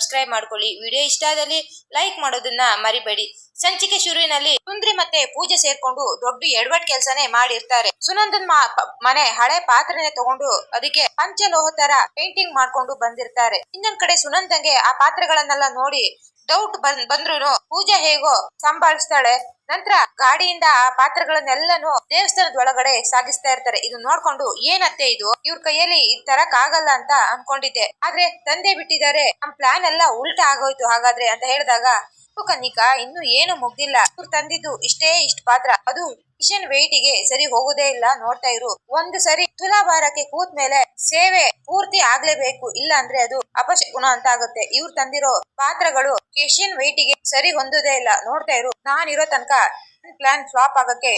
Subscribe ಮಾಡ್ಕೊಳ್ಳಿ. Video ಇಷ್ಟ ಆದಲ್ಲಿ ಲೈಕ್ ಮಾಡೋದನ್ನ ಮರಿಬೇಡಿ. ಸಂಚಿಕೆ ಶುರುವಿನಲ್ಲಿ ಸುಂದ್ರಿ ಮತ್ತೆ ಪೂಜೆ ಸೇರ್ಕೊಂಡು ದೊಡ್ಡ ಎಡವಟ್ ಕೆಲಸನೇ ಮಾಡಿರ್ತಾರೆ. ಸುನಂದನ್ ಮನೆ ಹಳೆ ಪಾತ್ರನೇ ತಗೊಂಡು ಅದಕ್ಕೆ ಪಂಚಲೋಹ ತರ ಪೇಂಟಿಂಗ್ ಮಾಡ್ಕೊಂಡು ಬಂದಿರ್ತಾರೆ. ಇನ್ನೊಂದ್ ಕಡೆ ಸುನಂದಂಗೆ ಆ ಪಾತ್ರಗಳನ್ನೆಲ್ಲ ನೋಡಿ ಡೌಟ್ ಬಂದ್ ಬಂದ್ರು ಪೂಜಾ ಹೇಗೋ ಸಂಭಾಳಿಸ್ತಾಳೆ. ನಂತರ ಗಾಡಿಯಿಂದ ಆ ಪಾತ್ರಗಳನ್ನೆಲ್ಲನು ದೇವಸ್ಥಾನದ ಒಳಗಡೆ ಸಾಗಿಸ್ತಾ ಇರ್ತಾರೆ. ಇದು ನೋಡ್ಕೊಂಡು ಏನತ್ತೆ ಇದು? ಇವ್ರ ಕೈಯಲ್ಲಿ ಈ ತರಕ್ ಆಗಲ್ಲ ಅಂತ ಅನ್ಕೊಂಡಿದ್ದೆ. ಆದ್ರೆ ತಂದೆ ಬಿಟ್ಟಿದ್ದಾರೆ. ನಮ್ ಪ್ಲಾನ್ ಎಲ್ಲ ಉಲ್ಟಾ ಆಗೋಯ್ತು ಹಾಗಾದ್ರೆ ಅಂತ ಹೇಳಿದಾಗ ಕನ್ನಿಕಾ ಇನ್ನು ಏನು ಮುಗ್ದಿಲ್ಲ. ಇವ್ರು ತಂದಿದ್ದು ಇಷ್ಟೇ ಇಷ್ಟ ಪಾತ್ರ. ಅದು ಕಿಶನ್ಗೆ ಸರಿ ಹೋಗುದೇ ಇಲ್ಲ ನೋಡ್ತಾ ಇರು. ಒಂದು ಸರಿ ತುಲಾಭಾರಕ್ಕೆ ಕೂತ್ ಮೇಲೆ ಸೇವೆ ಪೂರ್ತಿ ಆಗ್ಲೇಬೇಕು. ಇಲ್ಲ ಅಂದ್ರೆ ಅದು ಅಪಶಕುನ ಅಂತ ಆಗುತ್ತೆ. ಇವ್ರು ತಂದಿರೋ ಪಾತ್ರಗಳು ಕಿಶನ್ಗೆ ಸರಿ ಹೊಂದುದೇ ಇಲ್ಲ. ನೋಡ್ತಾ ಇರು. ನಾನಿರೋ ತನಕ ಪ್ಲಾನ್ ಫ್ಲಾಪ್ ಆಗಕ್ಕೆ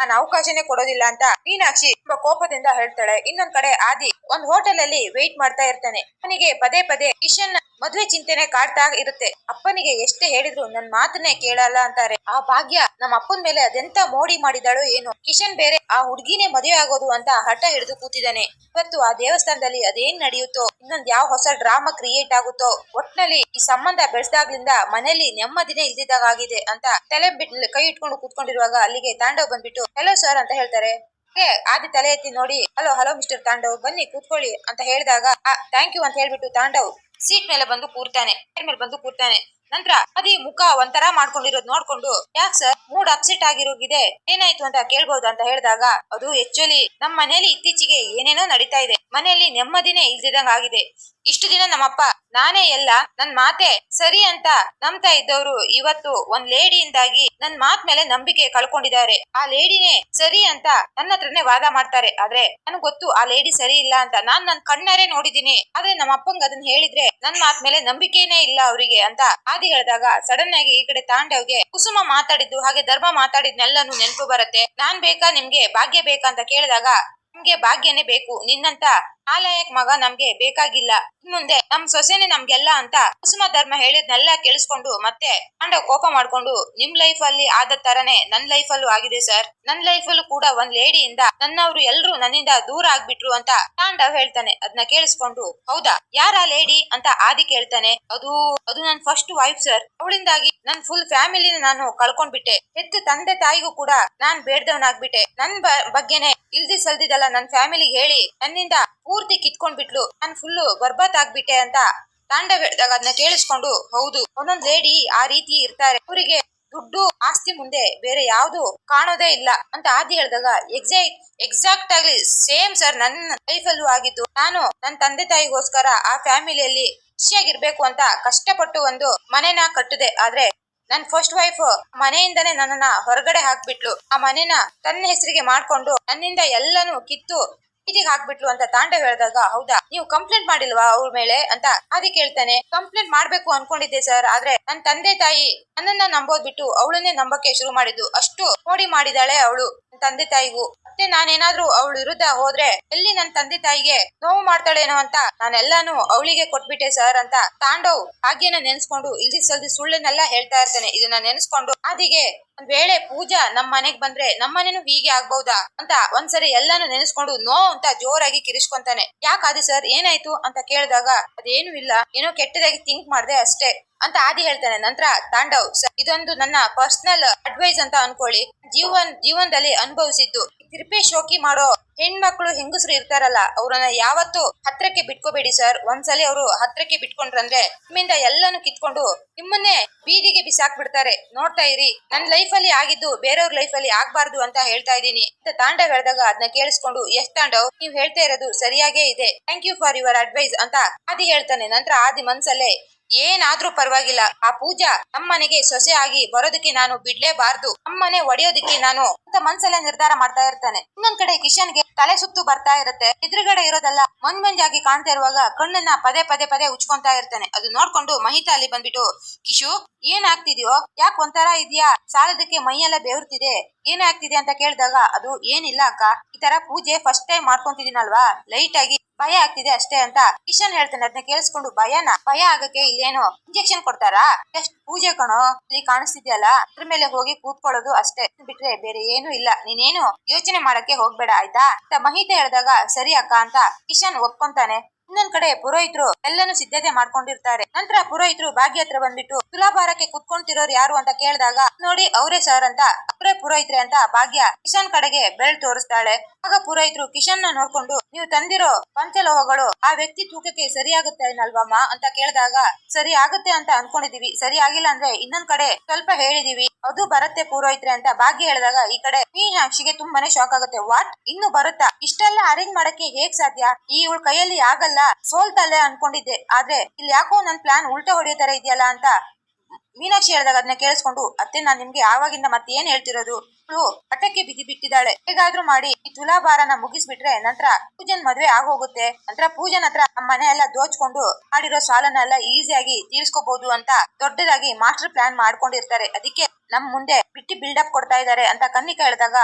ನಾನು ಅವಕಾಶನೇ ಕೊಡೋದಿಲ್ಲ ಅಂತ ಮೀನಾಕ್ಷಿ ತುಂಬಾ ಕೋಪದಿಂದ ಹೇಳ್ತಾಳೆ. ಇನ್ನೊಂದ್ ಕಡೆ ಆದಿ ಒಂದ್ ಹೋಟೆಲ್ ಅಲ್ಲಿ ವೇಟ್ ಮಾಡ್ತಾ ಇರ್ತಾನೆ. ಅವನಿಗೆ ಪದೇ ಪದೇ ಕಿಶನ್ ಮದ್ವೆ ಚಿಂತೆನೆ ಕಾಡ್ತಾ ಇರುತ್ತೆ. ಅಪ್ಪನಿಗೆ ಎಷ್ಟೇ ಹೇಳಿದ್ರು ನನ್ ಮಾತನ್ನೇ ಕೇಳಲ್ಲ ಅಂತಾರೆ. ಆ ಭಾಗ್ಯ ನಮ್ಮ ಅಪ್ಪನ ಮೇಲೆ ಅದೆಂತ ಮೋಡಿ ಮಾಡಿದಳು ಏನು. ಕಿಶನ್ ಬೇರೆ ಆ ಹುಡ್ಗಿನೇ ಮದುವೆ ಆಗೋದು ಅಂತ ಹಠ ಹಿಡಿದು ಕೂತಿದ್ದಾನೆ. ಇವತ್ತು ಆ ದೇವಸ್ಥಾನದಲ್ಲಿ ಅದೇನ್ ನಡೆಯುತ್ತೋ, ಇನ್ನೊಂದ್ ಯಾವ ಹೊಸ ಡ್ರಾಮಾ ಕ್ರಿಯೇಟ್ ಆಗುತ್ತೋ, ಒಟ್ನಲ್ಲಿ ಈ ಸಂಬಂಧ ಬೆಳೆಸ್ದಾಗ್ಲಿಂದ ಮನೇಲಿ ನೆಮ್ಮದಿನೇ ಇಲ್ದಿದ್ದಾಗಿದೆ ಅಂತ ತಲೆ ಬಿಟ್ಟು ಕೈ ಇಟ್ಕೊಂಡು ಕೂತ್ಕೊಂಡಿರುವಾಗ ಅಲ್ಲಿಗೆ ತಾಂಡವ್ ಬಂದ್ಬಿಟ್ಟು ಹೆಲೋ ಸರ್ ಅಂತ ಹೇಳ್ತಾರೆ. ಹೇ, ಆದಿ ತಲೆ ಎತ್ತಿ ನೋಡಿ. Hello hello mister Tandav. ಬನ್ನಿ, ಕೂತ್ಕೊಳ್ಳಿ ಅಂತ ಹೇಳಿದಾಗ ಥ್ಯಾಂಕ್ ಯು ಅಂತ ಹೇಳ್ಬಿಟ್ಟು ತಾಂಡವ್ ಸೀಟ್ ಮೇಲೆ ಬಂದು ಕೂರ್ತಾನೆ. ಮೇಲೆ ಬಂದು ಕೂರ್ತಾನೆ. ನಂತರ ಅದಿ ಮುಖ ಒಂಥರ ಮಾಡ್ಕೊಂಡಿರೋದ್ ನೋಡ್ಕೊಂಡು, ಯಾಕ್ ಸರ್ ಮೂಡ್ ಅಪ್ಸೆಟ್ ಆಗಿರೋಗಿದೆ. ಏನಾಯ್ತು ಅಂತ ಕೇಳ್ಬಹುದು ಅಂತ ಹೇಳಿದಾಗ, ಅದು ಆಕ್ಚುಲಿ ನಮ್ ಮನೇಲಿ ಇತ್ತೀಚೆಗೆ ಏನೇನೋ ನಡೀತಾ ಇದೆ. ಮನೆಯಲ್ಲಿ ನೆಮ್ಮದಿನೇ ಇಲ್ದಿದಂಗ ಆಗಿದೆ. ಇಷ್ಟು ದಿನ ನಮ್ಮಪ್ಪ ನಾನೇ ಎಲ್ಲ, ನನ್ ಮಾತೆ ಸರಿ ಅಂತ ನಂಬ್ತಾ ಇದ್ದವ್ರು ಇವತ್ತು ಒಂದ್ ಲೇಡಿಯಿಂದಾಗಿ ನನ್ ಮಾತ್ ಮೇಲೆ ನಂಬಿಕೆ ಕಳ್ಕೊಂಡಿದ್ದಾರೆ. ಆ ಲೇಡಿನೇ ಸರಿ ಅಂತ ನನ್ನ ಹತ್ರನೇ ವಾದ ಮಾಡ್ತಾರೆ. ಆದ್ರೆ ನನಗ್ ಗೊತ್ತು ಆ ಲೇಡಿ ಸರಿ ಇಲ್ಲ ಅಂತ. ನಾನ್ ನನ್ ಕಣ್ಣಾರೆ ನೋಡಿದೀನಿ ಆದ್ರೆ ನಮ್ಮ ಅಪ್ಪಂಗ ಅದನ್ನ ಹೇಳಿದ್ರೆ ನನ್ ಮಾತ್ ಮೇಲೆ ನಂಬಿಕೆನೇ ಇಲ್ಲ ಅವರಿಗೆ ಅಂತ ಆದಿ ಹೇಳಿದಾಗ ಸಡನ್ ಆಗಿ ಈ ಕಡೆ ತಾಂಡವ್ಗೆ ಕುಸುಮ ಮಾತಾಡಿದ್ದು ಹಾಗೆ ಧರ್ಮ ಮಾತಾಡಿದ್ನೆಲ್ಲನೂ ನೆನಪು ಬರುತ್ತೆ. ನಾನ್ ಬೇಕಾ ನಿಮ್ಗೆ? ಭಾಗ್ಯ ಬೇಕಾ ಅಂತ ಕೇಳಿದಾಗ ನಿಮ್ಗೆ ಭಾಗ್ಯನೇ ಬೇಕು. ನಿನ್ನಂತ ಆಲಯಕ್ ಮಗ ನಮ್ಗೆ ಬೇಕಾಗಿಲ್ಲ. ಮುಂದೆ ನಮ್ ಸೊಸೆನೆ ನಮ್ಗೆಲ್ಲ ಅಂತ ಕುಸುಮ ಧರ್ಮ ಹೇಳಿದ್ನೆಲ್ಲ ಕೇಳಿಸ್ಕೊಂಡು ಮತ್ತೆ ಪಾಂಡವ್ ಕೋಪ ಮಾಡ್ಕೊಂಡು ನಿಮ್ ಲೈಫ್ ಅಲ್ಲಿ ಆದ ತರನೇ ನನ್ ಲೈಫ್ ಅಲ್ಲೂ ಆಗಿದೆ ಸರ್ ನನ್ ಲೈಫ್ ಅಲ್ಲೂ ಕೂಡ ಒಂದ್ ಲೇಡಿಯಿಂದ ನನ್ನವ್ರು ಎಲ್ರು ನನ್ನಿಂದ ದೂರ ಆಗ್ಬಿಟ್ರು ಅಂತ ತಾಂಡವ್ ಹೇಳ್ತಾನೆ. ಅದನ್ನ ಕೇಳಿಸ್ಕೊಂಡು, ಹೌದಾ? ಯಾರ ಲೇಡಿ ಅಂತ ಆದಿ ಕೇಳ್ತಾನೆ. ಅದು ಅದು ನನ್ ಫಸ್ಟ್ ವೈಫ್ ಸರ್ ಅವಳಿಂದಾಗಿ ನನ್ ಫುಲ್ ಫ್ಯಾಮಿಲಿನ ನಾನು ಕಳ್ಕೊಂಡ್ಬಿಟ್ಟೆ. ಹೆತ್ತ ತಂದೆ ತಾಯಿಗೂ ಕೂಡ ನಾನ್ ಬೇಡ್ದವನಾಗ್ಬಿಟ್ಟೆ. ನನ್ ಬಗ್ಗೆನೆ ಇಲ್ದಿ ಸಲ್ದಿದಲ್ಲ ನನ್ ಫ್ಯಾಮಿಲಿಗೆ ಹೇಳಿ ನನ್ನಿಂದ ಪೂರ್ತಿ ಕಿತ್ಕೊಂಡ್ ಬಿಟ್ಲು ನಾನ್ ಫುಲ್ಲು ಬರ್ಬಾತ್ ಆಗ್ಬಿಟ್ಟೆ ಅಂತ ತಾಂಡವ್ ಹೇಳಿದಾಗ ಅದನ್ನ ಕೇಳಿಸ್ಕೊಂಡು, ಹೌದು, ಒಂದೊಂದ್ ಲೇಡಿ ಆ ರೀತಿ ಇರ್ತಾರೆ. ಅವರಿಗೆ ದುಡ್ಡು ಆಸ್ತಿ ಮುಂದೆ ಬೇರೆ ಯಾವ್ದು ಕಾಣೋದೇ ಇಲ್ಲ ಅಂತ ಆದಿ ಹೇಳಿದಾಗ ಎಕ್ಸಾಕ್ಟ್ ಎಕ್ಸಾಕ್ಟ್ ಆಗ್ಲಿ ಸೇಮ್ ಸರ್ ನನ್ನ ಲೈಫ್ ಅಲ್ಲೂ ಆಗಿದ್ದು. ನಾನು ನನ್ನ ತಂದೆ ತಾಯಿಗೋಸ್ಕರ ಆ ಫ್ಯಾಮಿಲಿಯಲ್ಲಿ ಖುಷಿಯಾಗಿರ್ಬೇಕು ಅಂತ ಕಷ್ಟಪಟ್ಟು ಒಂದು ಮನೆನ ಕಟ್ಟಿದೆ. ಆದ್ರೆ ನನ್ ಫಸ್ಟ್ ವೈಫ್ ಮನೆಯಿಂದನೇ ನನ್ನನ್ನ ಹೊರಗಡೆ ಹಾಕ್ಬಿಟ್ಲು. ಆ ಮನೆನ ತನ್ನ ಹೆಸರಿಗೆ ಮಾಡ್ಕೊಂಡು ನನ್ನಿಂದ ಎಲ್ಲಾನು ಕಿತ್ತು ಬೀದಿಗೆ ಹಾಕ್ಬಿಟ್ಲು ಅಂತ ತಾಂಡವ್ ಹೇಳಿದಾಗ, ಹೌದಾ? ನೀವು ಕಂಪ್ಲೇಂಟ್ ಮಾಡಿಲ್ವಾ ಅವ್ರ ಮೇಲೆ ಅಂತ ಆದಿ ಕೇಳ್ತಾನೆ. ಕಂಪ್ಲೇಂಟ್ ಮಾಡ್ಬೇಕು ಅನ್ಕೊಂಡಿದ್ದೆ ಸರ್ ಆದ್ರೆ ನನ್ ತಂದೆ ತಾಯಿ ನನ್ನನ್ನ ನಂಬೋದ್ ಬಿಟ್ಟು ಅವಳನ್ನೇ ನಂಬಕ್ಕೆ ಶುರು ಮಾಡಿದ್ದು. ಅಷ್ಟು ನೋಡಿ ಮಾಡಿದಾಳೆ ಅವಳು ತಂದೆ ತಾಯಿಗೂ. ಮತ್ತೆ ನಾನೇನಾದ್ರೂ ಅವಳ ವಿರುದ್ಧ ಹೋದ್ರೆ ಎಲ್ಲಿ ನನ್ ತಂದೆ ತಾಯಿಗೆ ನೋವು ಮಾಡ್ತಾಳೇನೋ ಅಂತ ನಾನೆಲ್ಲಾನು ಅವಳಿಗೆ ಕೊಟ್ಬಿಟ್ಟೆ ಸರ್ ಅಂತ ತಾಂಡವ್ ಹಾಗೇನ ನೆನ್ಸ್ಕೊಂಡು ಇಲ್ದಿ ಸಲ್ದಿ ಸುಳ್ಳನ್ನೆಲ್ಲ ಹೇಳ್ತಾ ಇರ್ತಾನೆ. ಇದನ್ನ ನೆನ್ಸ್ಕೊಂಡು ಆದಿಗೆ ಒಂದ್ ವೇಳೆ ಪೂಜಾ ನಮ್ ಮನೆಗ್ ಬಂದ್ರೆ ನಮ್ ಮನೆನೂ ಹೀಗೆ ಆಗ್ಬಹುದಾ ಅಂತ ಒಂದ್ಸರಿ ಎಲ್ಲಾನು ನೆನೆಸ್ಕೊಂಡು ನೋ ಅಂತ ಜೋರಾಗಿ ಕಿರಿಸ್ಕೊಂತಾನೆ. ಯಾಕಾದಿ ಸರ್? ಏನಾಯ್ತು? ಅಂತ ಕೇಳಿದಾಗ ಅದೇನು ಇಲ್ಲ. ಏನೋ ಕೆಟ್ಟದಾಗಿ ಥಿಂಕ್ ಮಾಡ್ದೆ ಅಷ್ಟೇ. ಅಂತ ಆದಿ ಹೇಳ್ತಾನೆ. ನಂತರ ತಾಂಡವ್ "ಸರ್, ಇದೊಂದು ನನ್ನ ಪರ್ಸನಲ್ ಅಡ್ವೈಸ್ ಅಂತ ಅನ್ಕೊಳ್ಳಿ. ಜೀವನ್ ಜೀವನದಲ್ಲಿ ಅನುಭವಿಸಿದ್ದು. ತಿರುಪೆ ಶೋಕಿ ಮಾಡೋ ಹೆಣ್ಮಕ್ಳು ಹೆಂಗಸರು ಇರ್ತಾರಲ್ಲ, ಅವ್ರನ್ನ ಯಾವತ್ತು ಹತ್ರಕ್ಕೆ ಬಿಟ್ಕೋಬೇಡಿ ಸರ್ ಒಂದ್ಸಲಿ ಅವರು ಹತ್ರಕ್ಕೆ ಬಿಟ್ಕೊಂಡ್ರಂದ್ರೆ ನಿಮ್ಮಿಂದ ಎಲ್ಲಾನು ಕಿತ್ಕೊಂಡು ನಿಮ್ಮನ್ನೇ ಬೀದಿಗೆ ಬಿಸಾಕ್ ಬಿಡ್ತಾರೆ ನೋಡ್ತಾ ಇರಿ, ನನ್ ಲೈಫ್ ಅಲ್ಲಿ ಆಗಿದ್ದು ಬೇರೆಯವ್ರ ಲೈಫ್ ಅಲ್ಲಿ ಆಗ್ಬಾರ್ದು ಅಂತ ಹೇಳ್ತಾ ಇದ್ದೀನಿ. ಅಂತ ತಾಂಡ ಹೇಳಿದಾಗ ಅದನ್ನ ಕೇಳಿಸ್ಕೊಂಡು ಎಷ್ಟ್ ತಾಂಡವ್, ನೀವ್ ಹೇಳ್ತಾ ಇರೋದು ಸರಿಯಾಗೇ ಇದೆ. Thank you for your advice ಅಂತ ಆದಿ ಹೇಳ್ತಾನೆ. ನಂತರ ಆದಿ ಮನ್ಸಲ್ಲೇ, ಏನಾದ್ರೂ ಪರವಾಗಿಲ್ಲ. ಆ ಪೂಜಾ ನಮ್ಮನೆಗೆ ಸೊಸೆ ಆಗಿ ಬರೋದಕ್ಕೆ ನಾನು ಬಿಡ್ಲೇಬಾರ್ದು. ಅಮ್ಮನೆ ಒಡೆಯೋದಕ್ಕೆ ನಾನು ಅಂತ ಮನ್ಸಲ್ಲೇ ನಿರ್ಧಾರ ಮಾಡ್ತಾ ಇರ್ತಾನೆ. ಇನ್ನೊಂದ್ ಕಡೆ ಕಿಶನ್ಗೆ ತಲೆ ಸುತ್ತು ಬರ್ತಾ ಇರುತ್ತೆ. ಎದುರುಗಡೆ ಇರೋದೆಲ್ಲ ಮಂಜ್ ಮಂಜಾಗಿ ಕಾಣ್ತಾ ಇರುವಾಗ ಕಣ್ಣನ್ನ ಪದೇ ಪದೇ ಪದೇ ಉಚ್ಕೊಂತಾ ಇರ್ತಾನೆ. ಅದು ನೋಡ್ಕೊಂಡು ಮಹಿತಾ ಅಲ್ಲಿ ಬಂದ್ಬಿಟ್ಟು, ಕಿಶು, ಏನ್ ಆಗ್ತಿದ್ಯೋ? ಯಾಕೆ ಒಂಥರ ಇದೆಯಾ? ಸಾಲದಕ್ಕೆ ಮೈಯೆಲ್ಲ ಬೆವರ್ತಿದೆ. ಏನಾಗ್ತಿದೆ ಅಂತ ಕೇಳಿದಾಗ, ಅದು ಏನಿಲ್ಲ ಅಕ್ಕ. ಈ ತರ ಪೂಜೆ ಫಸ್ಟ್ ಟೈಮ್ ಮಾಡ್ಕೊಂತಿದೀನಲ್ವಾ ಲೈಟ್ ಆಗಿ ಭಯ ಆಗ್ತಿದೆ ಅಷ್ಟೇ ಅಂತ ಕಿಶನ್ ಹೇಳ್ತಾನೆ. ಅದನ್ನ ಕೇಳಿಸ್ಕೊಂಡು, ಭಯನ? ಭಯ ಆಗಕ್ಕೆ ಇಲ್ಲೇನು? ಇಂಜೆಕ್ಷನ್ ಕೊಡ್ತಾರಾ? ಎಷ್ಟ್ ಪೂಜೆ ಕಣೋ? ಇಲ್ಲಿ ಕಾಣಿಸ್ತಿದ್ಯಲ್ಲ? ಅದ್ರ ಮೇಲೆ ಹೋಗಿ ಕೂತ್ಕೊಳ್ಳೋದು ಅಷ್ಟೇ. ಬಿಟ್ರೆ ಬೇರೆ ಏನು ಇಲ್ಲ. ನೀನೇನು ಯೋಚನೆ ಮಾಡಕ್ಕೆ ಹೋಗ್ಬೇಡ, ಆಯ್ತಾ? ಮಹಿತ ಹೇಳಿದಾಗ ಸರಿ ಅಕ್ಕ ಅಂತ ಕಿಶನ್ ಒಪ್ಕೊಂತಾನೆ. ಇನ್ನೊಂದ್ ಕಡೆ ಪುರೋಹಿತರು ಎಲ್ಲಾನು ಸಿದ್ಧತೆ ಮಾಡ್ಕೊಂಡಿರ್ತಾರೆ. ನಂತರ ಪುರೋಹಿತರು ಭಾಗ್ಯ ಹತ್ರ ಬಂದ್ಬಿಟ್ಟು, ತುಲಾಭಾರಕ್ಕೆ ಕುತ್ಕೊಂತಿರೋರು ಯಾರು ಅಂತ ಕೇಳಿದಾಗ, ನೋಡಿ ಅವರೇ ಸರ್ ಅಂತ, ಅವರೇ ಪುರೋಹಿತ್ರೆ ಅಂತ ಭಾಗ್ಯ ಕಿಶನ್ ಕಡೆಗೆ ಬೆಳ್ ತೋರಿಸ್ತಾಳೆ. ಆಗ ಪುರೋಹಿತರು ಕಿಶನ್ನ ನೋಡ್ಕೊಂಡು, ನೀವು ತಂದಿರೋ ಪಂಚಲೋಹಗಳು ಆ ವ್ಯಕ್ತಿ ತೂಕಕ್ಕೆ ಸರಿಯಾಗುತ್ತೆ ಅಲ್ವಮ್ಮ ಅಂತ ಕೇಳಿದಾಗ, ಸರಿ ಆಗುತ್ತೆ ಅಂತ ಅನ್ಕೊಂಡಿದೀವಿ. ಸರಿ ಆಗಿಲ್ಲ ಅಂದ್ರೆ ಇನ್ನೊಂದ್ ಕಡೆ ಸ್ವಲ್ಪ ಹೇಳಿದೀವಿ. ಅದು ಬರುತ್ತೆ ಪುರೋಹಿತ್ರೆ ಅಂತ ಭಾಗ್ಯ ಹೇಳಿದಾಗ, ಈ ಕಡೆ ಮೀನಾಕ್ಷಿಗೆ ತುಂಬಾನೇ ಶಾಕ್ ಆಗುತ್ತೆ. ವಾಟ್? ಇನ್ನು ಬರುತ್ತಾ? ಇಷ್ಟೆಲ್ಲ ಅರೇಂಜ್ ಮಾಡಕ್ಕೆ ಹೇಗ್ ಸಾಧ್ಯ? ಈ ಇವಳ ಕೈಯಲ್ಲಿ ಆಗಲ್ಲ. ಸೋಲ್ತಲ್ಲೇ ಅನ್ಕೊಂಡಿದ್ದೆ. ಆದ್ರೆ ಇಲ್ಲಿ ಯಾಕೋ ನನ್ ಪ್ಲಾನ್ ಉಲ್ಟಾ ಹೊಡೆಯೋ ತರ ಇದೆಯಲ್ಲ ಅಂತ ಮೀನಾಕ್ಷಿ ಹೇಳಿದಾಗ ಅದನ್ನ ಕೇಳಿಸ್ಕೊಂಡು, ಅತ್ತೆ, ನಾನ್ ನಿಮ್ಗೆ ಆವಾಗಿಂದ ಮತ್ತೆ ಏನ್ ಹೇಳ್ತಿರೋದು? ಇವಳು ಬಿಗಿ ಬಿಟ್ಟಿದ್ದಾಳೆ. ಹೇಗಾದ್ರೂ ಮಾಡಿ ಈ ತುಲಾಭಾರನ ಮುಗಿಸ್ಬಿಟ್ರೆ ನಂತರ ಪೂಜನ್ ಮದ್ವೆ ಆಗೋಗುತ್ತೆ. ನಂತರ ಪೂಜನ್ ಹತ್ರ ಮನೆ ಎಲ್ಲ ದೋಚ್ಕೊಂಡು ಮಾಡಿರೋ ಸಾಲನ ಎಲ್ಲ ಈಸಿಯಾಗಿ ತೀರ್ಸ್ಕೋಬಹುದು ಅಂತ ದೊಡ್ಡದಾಗಿ ಮಾಸ್ಟರ್ ಪ್ಲಾನ್ ಮಾಡ್ಕೊಂಡಿರ್ತಾರೆ. ಅದಕ್ಕೆ ನಮ್ ಮುಂದೆ ಬಿಟ್ಟಿ ಬಿಲ್ಡಪ್ ಕೊಡ್ತಾ ಇದ್ದಾರೆ ಅಂತ ಕನ್ನಿಕಾ ಹೇಳಿದಾಗ,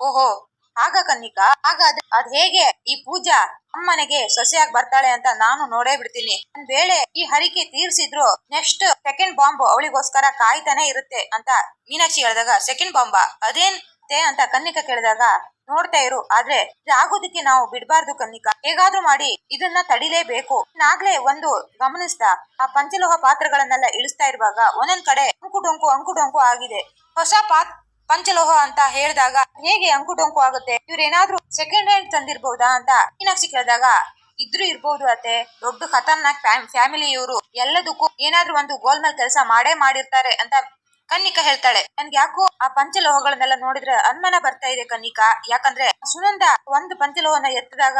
ಓಹೋ, ಆಗ ಕನ್ನಿಕಾ? ಆಗ ಅದ್ ಹೇಗೆ ಈ ಪೂಜಾ ಅಮ್ಮನೆಗೆ ಸೊಸೆಯಾಗಿ ಬರ್ತಾಳೆ ಅಂತ ನಾನು ನೋಡೇ ಬಿಡ್ತೀನಿ. ಒಂದ್ ವೇಳೆ ಈ ಹರಿಕೆ ತೀರ್ಸಿದ್ರು ನೆಕ್ಸ್ಟ್ ಸೆಕೆಂಡ್ ಬಾಂಬ್ ಅವಳಿಗೋಸ್ಕರ ಕಾಯ್ತಾನೆ ಇರುತ್ತೆ ಅಂತ ಮೀನಾಕ್ಷಿ ಹೇಳಿದಾಗ ಸೆಕೆಂಡ್ ಬಾಂಬ ಅದೇನ್ ಅಂತ ಕನ್ನಿಕ ಕೇಳಿದಾಗ, ನೋಡ್ತಾ ಇರು, ಆದ್ರೆ ಇದಾಗೋದಕ್ಕೆ ನಾವು ಬಿಡಬಾರ್ದು ಕನ್ನಿಕಾ. ಹೇಗಾದ್ರೂ ಮಾಡಿ ಇದನ್ನ ತಡಿಲೇಬೇಕು. ನಾಗ್ಲೇ ಒಂದು ಗಮನಿಸ್ತಾ, ಆ ಪಂಚಲೋಹ ಪಾತ್ರಗಳನ್ನೆಲ್ಲ ಇಳಿಸ್ತಾ ಇರುವಾಗ ಒಂದೊಂದ್ ಕಡೆ ಅಂಕು ಡೊಂಕು ಅಂಕು ಡೊಂಕು ಆಗಿದೆ. ಹೊಸ ಪಾತ್ ಪಂಚಲೋಹ ಅಂತ ಹೇಳಿದಾಗ ಹೇಗೆ ಅಂಕು ಡೊಂಕು ಆಗುತ್ತೆ? ಇವ್ರೇನಾದ್ರೂ ಸೆಕೆಂಡ್ ಹ್ಯಾಂಡ್ ತಂದಿರ್ಬಹುದಾ ಅಂತ ಮೀನಾಕ್ಷಿ ಕೇಳಿದಾಗ, ಇದ್ರು ಇರ್ಬೋದು ಅತ್ತೆ. ದೊಡ್ಡ ಖತರ್ನಾಕ್ ಫ್ಯಾಮಿಲಿ ಇವರು ಎಲ್ಲದಕ್ಕೂ ಏನಾದ್ರೂ ಒಂದು ಗೋಲ್ ಮೇಲೆ ಕೆಲಸ ಮಾಡೇ ಮಾಡಿರ್ತಾರೆ ಅಂತ ಕನ್ನಿಕಾ ಹೇಳ್ತಾಳೆ. ನನ್ಗೆ ಯಾಕೋ ಆ ಪಂಚಲೋಹಗಳನ್ನೆಲ್ಲ ನೋಡಿದ್ರೆ ಅನುಮಾನ ಬರ್ತಾ ಇದೆ ಕನಿಕಾ. ಯಾಕಂದ್ರೆ ಸುನಂದ ಒಂದು ಪಂಚಲೋಹನ ಎತ್ತದಾಗ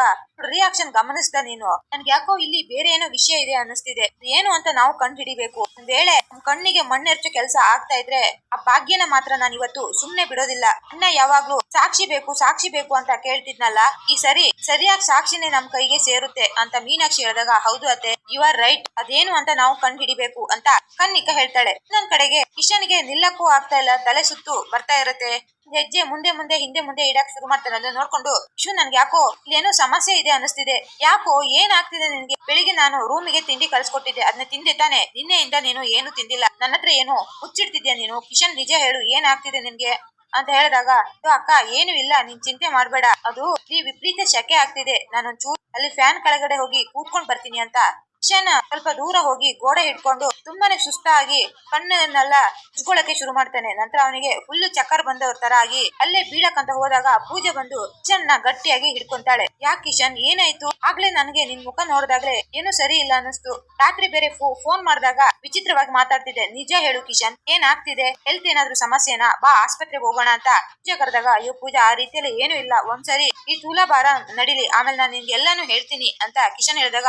ರಿಯಾಕ್ಷನ್ ಗಮನಿಸ್ದ ನೀನು. ನನ್ಗೆ ಯಾಕೋ ಇಲ್ಲಿ ಬೇರೆ ಏನೋ ವಿಷಯ ಇದೆ ಅನಿಸ್ತಿದೆ ಏನು ಅಂತ ನಾವು ಕಂಡು ಹಿಡಿಬೇಕು ಒಂದ್ ವೇಳೆ ಕಣ್ಣಿಗೆ ಮಣ್ಣೆರ್ಚು ಕೆಲಸ ಆಗ್ತಾ ಇದ್ರೆ ಆ ಭಾಗ್ಯನ ಮಾತ್ರ ನಾನು ಇವತ್ತು ಸುಮ್ನೆ ಬಿಡೋದಿಲ್ಲ. ಅಣ್ಣ ಯಾವಾಗ್ಲೂ ಸಾಕ್ಷಿ ಬೇಕು ಸಾಕ್ಷಿ ಬೇಕು ಅಂತ ಕೇಳ್ತಿದ್ನಲ್ಲ, ಈ ಸರಿ ಸರಿಯಾಗಿ ಸಾಕ್ಷಿನೇ ನಮ್ ಕೈಗೆ ಸೇರುತ್ತೆ ಅಂತ ಮೀನಾಕ್ಷಿ ಹೇಳಿದಾಗ, ಹೌದು ಅತ್ತೆ ಯು ಆರ್ ರೈಟ್ ಅದೇನು ಅಂತ ನಾವು ಕಂಡು ಹಿಡಿಬೇಕು ಅಂತ ಕನ್ನಿಕ ಹೇಳ್ತಾಳೆ. ಇನ್ನೊಂದ್ ಕಡೆಗೆ ಕಿಶನ್ಗೆ ನಿಲ್ಲಕ್ಕೂ ಆಗ್ತಾ ಇಲ್ಲ, ತಲೆ ಸುತ್ತು ಬರ್ತಾ ಇರುತ್ತೆ. ಹೆಜ್ಜೆ ಮುಂದೆ ಮುಂದೆ, ಹಿಂದೆ ಮುಂದೆ ಇಡಕ್ ಶುರು ಮಾಡ್ತಾನೆ ಅದನ್ನ ನೋಡ್ಕೊಂಡು ಶು ನನ್ಗೆ ಯಾಕೋ ಏನೋ ಸಮಸ್ಯೆ ಇದೆ ಅನಿಸ್ತಿದೆ ಯಾಕೋ ಏನಾಗ್ತಿದೆ ನಿನ್ಗೆ? ಬೆಳಿಗ್ಗೆ ನಾನು ರೂಮಿಗೆ ತಿಂಡಿ ಕಳ್ಸಿಕೊಟ್ಟಿದ್ದೆ. ಅದನ್ನ ತಿಂದೆ ತಾನೆ. ನಿನ್ನೆಯಿಂದ ನೀನು ಏನು ತಿಂದಿಲ್ಲ. ನನ್ನ ಹತ್ರ ಏನು ಮುಚ್ಚಿಡ್ತಿದ್ಯಾ ನೀನು? ಕಿಶನ್, ನಿಜ ಹೇಳು, ಏನಾಗ್ತಿದೆ ನಿನ್ಗೆ? ಅಂತ ಹೇಳಿದಾಗ "ಅಯ್ಯೋ ಅಕ್ಕ, ಏನು ಇಲ್ಲ. ನೀನ್ ಚಿಂತೆ ಮಾಡಬೇಡ. ಅದು ಈ ವಿಪರೀತ ಶಕೆ ಆಗ್ತಿದೆ. ನಾನು ಚೂರ್ ಅಲ್ಲಿ ಫ್ಯಾನ್ ಕೆಳಗಡೆ ಹೋಗಿ ಕೂತ್ಕೊಂಡ್ ಬರ್ತೀನಿ ಅಂತ ಕಿಶನ್ ಸ್ವಲ್ಪ ದೂರ ಹೋಗಿ ಗೋಡೆ ಹಿಡ್ಕೊಂಡು ತುಂಬಾನೇ ಸುಸ್ತಾಗಿ ಕಣ್ಣನ್ನೆಲ್ಲ ಉಜ್ಕೊಳಕ್ಕೆ ಶುರು ಮಾಡ್ತಾನೆ. ನಂತರ ಅವನಿಗೆ ಫುಲ್ ಚಕ್ಕರ್ ಬಂದವ್ರ ತರ ಆಗಿ ಅಲ್ಲೇ ಬೀಳಕ್ಕಂತ ಹೋದಾಗ ಪೂಜೆ ಬಂದು ಕಿಶನ್ನ ಗಟ್ಟಿಯಾಗಿ ಹಿಡ್ಕೊಂತಾಳೆ. ಯಾಕೆ ಕಿಶನ್, ಏನಾಯ್ತು? ಆಗ್ಲೇ ನನಗೆ ನಿನ್ ಮುಖ ನೋಡಿದಾಗ್ಲೇ ಏನು ಸರಿ ಇಲ್ಲ ಅನ್ನಿಸ್ತು. ರಾತ್ರಿ ಬೇರೆ ಫೋನ್ ಮಾಡಿದಾಗ ವಿಚಿತ್ರವಾಗಿ ಮಾತಾಡ್ತಿದ್ದೆ. ನಿಜ ಹೇಳು ಕಿಶನ್, ಏನಾಗ್ತಿದೆ? ಹೆಲ್ತ್ ಏನಾದ್ರೂ ಸಮಸ್ಯೆನಾ? ಬಾ ಆಸ್ಪತ್ರೆಗೆ ಹೋಗೋಣ ಅಂತ. ಪೂಜೆ ಕರೆದಾಗ, ಅಯ್ಯೋ ಪೂಜಾ, ಆ ರೀತಿಯಲ್ಲಿ ಏನು ಇಲ್ಲ. ಒಂದ್ಸರಿ ಈ ತುಲಾಭಾರ ನಡಿಲಿ. ಆಮೇಲೆ ನಾನು ನಿನ್ಗೆ ಎಲ್ಲಾನು ಹೇಳ್ತೀನಿ ಅಂತ ಕಿಶನ್ ಹೇಳಿದಾಗ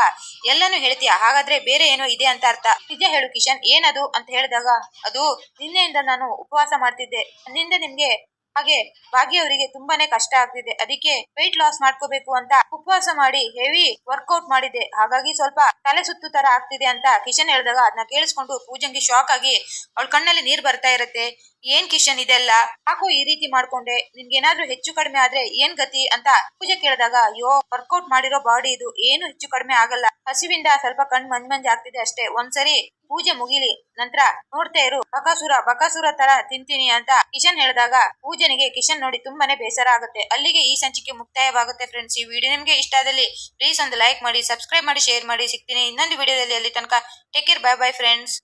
ಎಲ್ಲಾನು ಹೇಳ್ತೀಯ? ಹಾಗಾದ್ರೆ ಬೇರೆ ಏನೋ ಇದೆ ಅಂತ ಅರ್ಥ. ನಿಜ ಹೇಳು ಕಿಶನ್, ಏನದು ಅಂತ ಹೇಳಿದಾಗ, ಅದು ನಿನ್ನೆಯಿಂದ ನಾನು ಉಪವಾಸ ಮಾಡ್ತಿದ್ದೆ. ನನ್ನಿಂದ ನಿಮ್ಗೆ ಹಾಗೆ ಭಾಗ್ಯ ಅವರಿಗೆ ತುಂಬಾನೇ ಕಷ್ಟ ಆಗ್ತಿದೆ. ಅದಕ್ಕೆ ವೆಯ್ಟ್ ಲಾಸ್ ಮಾಡ್ಕೋಬೇಕು ಅಂತ ಉಪವಾಸ ಮಾಡಿ ಹೆವಿ ವರ್ಕೌಟ್ ಮಾಡಿದೆ. ಹಾಗಾಗಿ ಸ್ವಲ್ಪ ತಲೆ ಸುತ್ತು ತರ ಆಗ್ತಿದೆ ಅಂತ ಕಿಶನ್ ಹೇಳಿದಾಗ, ಅದನ್ನ ಕೇಳಿಸ್ಕೊಂಡು ಪೂಜಂಗೆ ಶಾಕ್ ಆಗಿ ಅವಳ ಕಣ್ಣಲ್ಲಿ ನೀರ್ ಬರ್ತಾ ಇರುತ್ತೆ. ಏನ್ ಕಿಶನ್ ಇದೆಲ್ಲ? ಯಾಕೋ ಈ ರೀತಿ ಮಾಡ್ಕೊಂಡೆ. ನಿಮ್ಗೆ ಏನಾದ್ರು ಹೆಚ್ಚು ಕಡಿಮೆ ಆದ್ರೆ ಏನ್ ಗತಿ ಅಂತ ಪೂಜೆ ಕೇಳಿದಾಗ, ಅಯ್ಯೋ ವರ್ಕೌಟ್ ಮಾಡಿರೋ ಬಾಡಿ ಇದು ಏನು ಹೆಚ್ಚು ಕಡಿಮೆ ಆಗಲ್ಲ. ಹಸಿವಿಂದ ಸ್ವಲ್ಪ ಕಣ್ ಮಂಜ್ ಮಂಜ್ ಆಗ್ತಿದೆ ಅಷ್ಟೇ. ಒಂದ್ಸರಿ ಪೂಜೆ ಮುಗಿಲಿ, ನಂತರ ನೋಡ್ತಾ ಇರು. ಬಕಾಸುರ ಬಕಾಸುರ ತರ ತಿಂತೀನಿ ಅಂತ ಕಿಶನ್ ಹೇಳಿದಾಗ, ಪೂಜನಿಗೆ ಕಿಶನ್ ನೋಡಿ ತುಂಬಾನೇ ಬೇಸರ ಆಗುತ್ತೆ. ಅಲ್ಲಿಗೆ ಈ ಸಂಚಿಕೆ ಮುಕ್ತಾಯವಾಗುತ್ತೆ ಫ್ರೆಂಡ್ಸ್ ಈ ವಿಡಿಯೋ ನಿಮ್ಗೆ ಇಷ್ಟ ಆದಲ್ಲಿ ಪ್ಲೀಸ್ ಒಂದು ಲೈಕ್ ಮಾಡಿ ಸಬ್ಸ್ಕ್ರೈಬ್ ಮಾಡಿ ಶೇರ್ ಮಾಡಿ. ಸಿಗ್ತೀನಿ ಇನ್ನೊಂದು ವಿಡಿಯೋದಲ್ಲಿ ಅಲ್ಲಿ ತನಕ. Take care bye bye friends